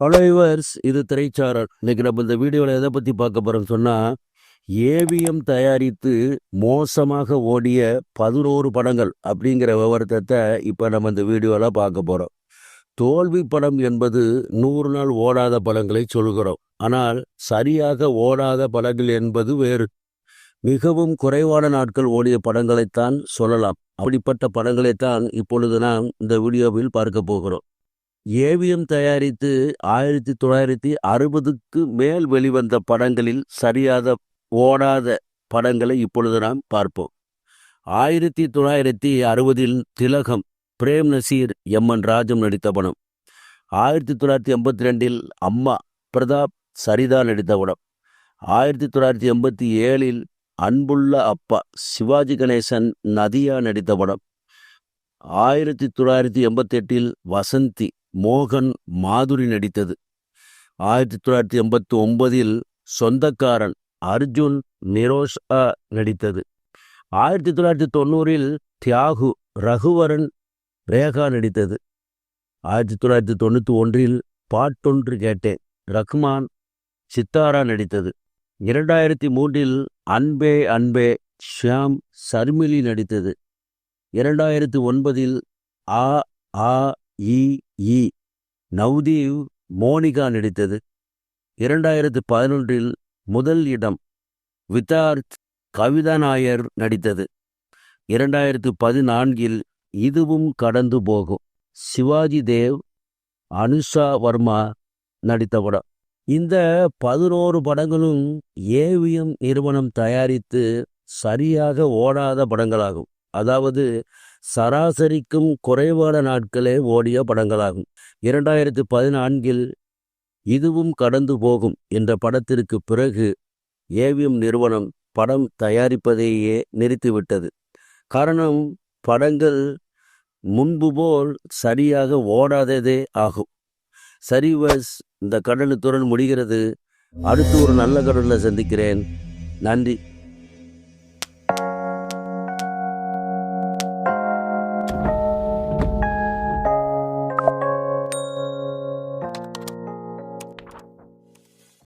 ஹலோவர்ஸ் இது திரைச்சாரல் இன்னைக்கு நம்ம இந்த வீடியோவில் எதை பற்றி பார்க்க போகிறோம்னு சொன்னால் ஏவிஎம் தயாரித்து மோசமாக ஓடிய பதினோரு படங்கள் அப்படிங்கிற விவரத்தை இப்போ நம்ம இந்த வீடியோவில் பார்க்க போகிறோம் தோல்வி படம் என்பது நூறு நாள் ஓடாத படங்களை சொல்கிறோம். ஆனால் சரியாக ஓடாத படங்கள் என்பது வேறு. மிகவும் குறைவான நாட்கள் ஓடிய படங்களைத்தான் சொல்லலாம். அப்படிப்பட்ட படங்களைத்தான் இப்பொழுது நாம் இந்த வீடியோவில் பார்க்க போகிறோம். ஏவிஎம் தயாரித்து ஆயிரத்தி தொள்ளாயிரத்தி அறுபதுக்கு மேல் வெளிவந்த படங்களில் சரியாத ஓடாத படங்களை இப்பொழுது நாம் பார்ப்போம். ஆயிரத்தி தொள்ளாயிரத்தி அறுபதில் திலகம் பிரேம் நசீர் எம்என் ராஜம் நடித்த படம். ஆயிரத்தி தொள்ளாயிரத்தி எண்பத்தி ரெண்டில் அம்மா பிரதாப் சரிதா நடித்த படம். ஆயிரத்தி தொள்ளாயிரத்தி எண்பத்தி ஏழில் அன்புள்ள அப்பா சிவாஜி கணேசன் நதியா நடித்த படம். ஆயிரத்தி தொள்ளாயிரத்தி எண்பத்தி எட்டில் வசந்தி மோகன் மாதுரி நடித்தது. ஆயிரத்தி தொள்ளாயிரத்தி எண்பத்தி ஒன்பதில் சொந்தக்காரன் அர்ஜுன் நிரோஷா நடித்தது. ஆயிரத்தி தொள்ளாயிரத்தி தொண்ணூறில் தியாகு ரகுவரன் ரேகா நடித்தது. ஆயிரத்தி தொள்ளாயிரத்தி தொண்ணூற்றி ஒன்றில் பாட்டொன்று கேட்டேன் ரஹ்மான் சித்தாரா நடித்தது. இரண்டாயிரத்தி மூன்றில் அன்பே அன்பே ஷியாம் சர்மிலி நடித்தது. இரண்டாயிரத்தி ஒன்பதில் ஆ ஆ இ இ. நவ்தீவ் மோனிகா நடித்தது. இரண்டாயிரத்து பதினொன்றில் முதல் இடம் விதார்த் கவிதா நாயர் நடித்தது. இரண்டாயிரத்து பதினான்கில் இதுவும் கடந்து போகும். சிவாஜி தேவ் அனுஷா வர்மா நடித்த படம். இந்த பதினோரு படங்களும் ஏவிஎம் நிறுவனம் தயாரித்து சரியாக ஓடாத படங்களாகும். அதாவது சராசரிக்கும் குறைவான நாட்களே ஓடிய படங்களாகும். இரண்டாயிரத்து பதினான்கில் இதுவும் கடந்து போகும் என்ற படத்திற்கு பிறகு ஏவிஎம் நிறுவனம் படம் தயாரிப்பதையே நிறுத்திவிட்டது. காரணம் படங்கள் முன்பு போல் சரியாக ஓடாததே ஆகும். சரிவஸ் இந்த கடலுத்துடன் முடிகிறது. அடுத்து ஒரு நல்ல கடலில் சந்திக்கிறேன். நன்றி.